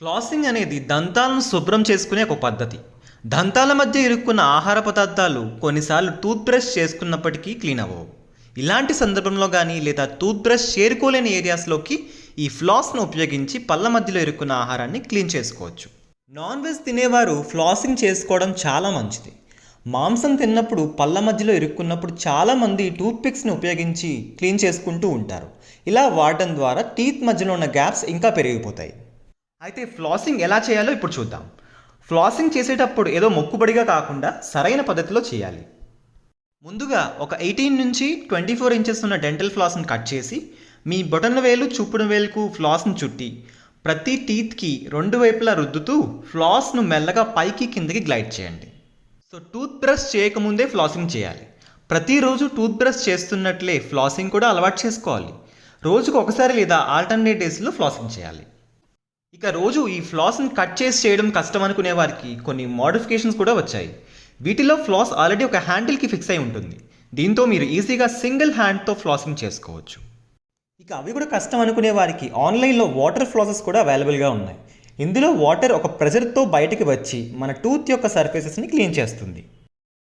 Flossing అనేది దంతాలను శుభ్రం చేసుకునే ఒక పద్ధతి. దంతాల మధ్య ఇరుక్కున్న ఆహార పదార్థాలు కొన్నిసార్లు టూత్ బ్రష్ చేసుకున్నప్పటికీ క్లీన్ అవ్వవు. ఇలాంటి సందర్భంలో కానీ లేదా టూత్ బ్రష్ చేరుకోలేని ఏరియాస్లోకి ఈ ఫ్లాస్ను ఉపయోగించి పళ్ళ మధ్యలో ఇరుక్కున్న ఆహారాన్ని క్లీన్ చేసుకోవచ్చు. నాన్ వెజ్ తినేవారు ఫ్లాసింగ్ చేసుకోవడం చాలా మంచిది. మాంసం తిన్నప్పుడు పళ్ళ మధ్యలో ఇరుక్కున్నప్పుడు చాలామంది టూత్పిక్స్ని ఉపయోగించి క్లీన్ చేసుకుంటూ ఉంటారు. ఇలా వాడడం ద్వారా టీత్ మధ్యలో ఉన్న గ్యాప్స్ ఇంకా పెరిగిపోతాయి. అయితే ఫ్లాసింగ్ ఎలా చేయాలో ఇప్పుడు చూద్దాం. ఫ్లాసింగ్ చేసేటప్పుడు ఏదో మొక్కుబడిగా కాకుండా సరైన పద్ధతిలో చేయాలి. ముందుగా ఒక ఎయిటీన్ నుంచి ట్వంటీ ఫోర్ ఇంచెస్ ఉన్న డెంటల్ ఫ్లాస్ని కట్ చేసి మీ బొటన వేలు చూపుడు వేలుకు ఫ్లాస్ను చుట్టి ప్రతి టీత్కి రెండు వైపులా రుద్దుతూ ఫ్లాస్ను మెల్లగా పైకి కిందకి గ్లైడ్ చేయండి. సో టూత్ బ్రష్ చేయకముందే ఫ్లాసింగ్ చేయాలి. ప్రతిరోజు టూత్ బ్రష్ చేస్తున్నట్లే ఫ్లాసింగ్ కూడా అలవాటు చేసుకోవాలి. రోజుకు ఒకసారి లేదా ఆల్టర్నేట్ డేస్లో ఫ్లాసింగ్ చేయాలి. ఇక రోజు ఈ ఫ్లాస్ని కట్ చేసి చేయడం కష్టం అనుకునే వారికి కొన్ని మోడిఫికేషన్స్ కూడా వచ్చాయి. వీటిలో ఫ్లాస్ ఆల్రెడీ ఒక హ్యాండిల్కి ఫిక్స్ అయి ఉంటుంది. దీంతో మీరు ఈజీగా సింగిల్ హ్యాండ్తో ఫ్లాసింగ్ చేసుకోవచ్చు. ఇక అవి కూడా కష్టం అనుకునే వారికి ఆన్లైన్లో వాటర్ ఫ్లాసెస్ కూడా అవైలబుల్గా ఉన్నాయి. ఇందులో వాటర్ ఒక ప్రెజర్తో బయటకి వచ్చి మన టూత్ యొక్క సర్ఫేసెస్ని క్లీన్ చేస్తుంది.